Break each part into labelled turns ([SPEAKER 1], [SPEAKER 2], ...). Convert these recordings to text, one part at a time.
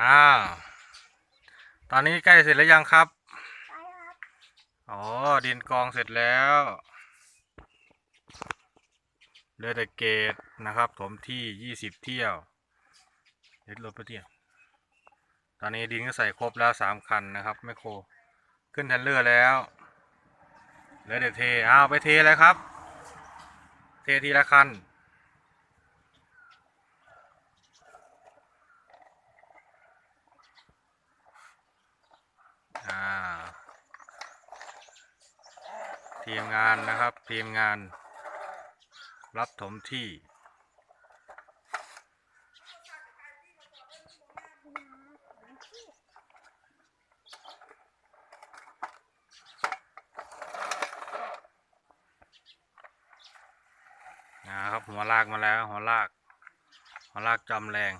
[SPEAKER 1] อ้าวตอนนี้ใกล้เสร็จแล้วยังครับ
[SPEAKER 2] ใช่ครับ
[SPEAKER 1] อ๋อดินกองเสร็จแล้วเหลือแต่เกตนะครับถมที่ยี่สิบเที่ยวเด็ดรถไปเที่ยวตอนนี้ดินก็ใส่ครบแล้วสามคันนะครับแมคโครขึ้นเทรลเลอร์แล้วเหลือแต่เทอ้าวไปเทเลยครับ เททีละคัน ทีมงานนะครับ ทีมงาน รับถมที่ นะครับหัวลากมาแล้ว หัวลาก หัวลากจำแรง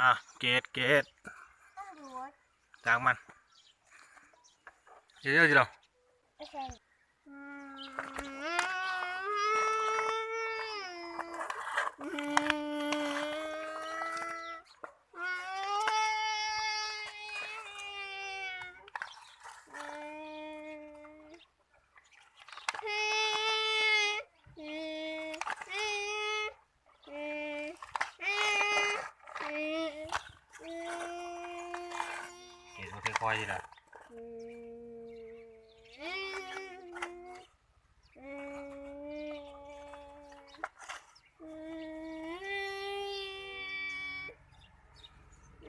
[SPEAKER 1] อะเกตเกต
[SPEAKER 2] ต้องดูว่า
[SPEAKER 1] จางมันเยอะๆจีเรา
[SPEAKER 2] โอเคอืม
[SPEAKER 1] เกตมันค่อยๆจีเรา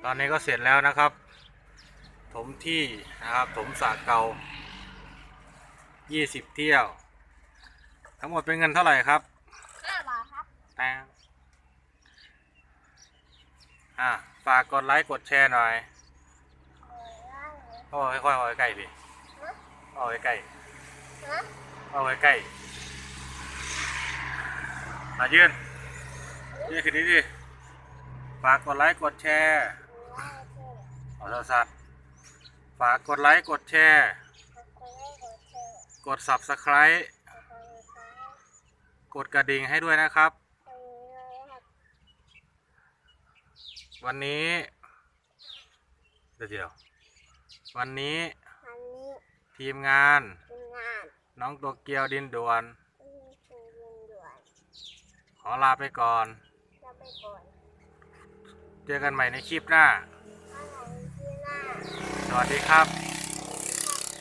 [SPEAKER 1] ตอนนี้ก็เสร็จแล้วนะครับ ถมที่นะครับถมสระเก่า20 เที่ยว ทั้งหมดเป็นเงินเท่าไหร่ครับ
[SPEAKER 2] ห้าบาทครับ
[SPEAKER 1] แตงอะฝากกดไลค์กดแชร์หน่อย โอ้ค่อยๆเอาใกล้ๆดิเอาใกล้
[SPEAKER 2] ฮะ
[SPEAKER 1] ๆเอาใกล้ๆมายืนยืนขึ้นนี้ดิฝากกดไลค์กดแชร์เอาสัตว์ฝากกดไลค์กดแชร์กด subscribe กดกระดิ่งให้ด้วยนะครับ วันนี้เดี๋ยวเดี๋ย ววันนี้
[SPEAKER 2] อันนี้
[SPEAKER 1] ทีมงาน
[SPEAKER 2] เป็นงาน
[SPEAKER 1] น้องตัวเกียวดินด่วน
[SPEAKER 2] ที่ชูยินด่วน
[SPEAKER 1] ขอลาไปก่อน
[SPEAKER 2] จะไปก่อน
[SPEAKER 1] เจอกันใหม่ในคลิปหน้า
[SPEAKER 2] ถ้าไหนที่หน้า
[SPEAKER 1] สวัสดีครับ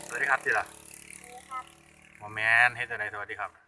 [SPEAKER 1] สวัสดีครับจีละ
[SPEAKER 2] นี่ครับ
[SPEAKER 1] โมแมนเฮ็ดจังไดสวัสดีครับ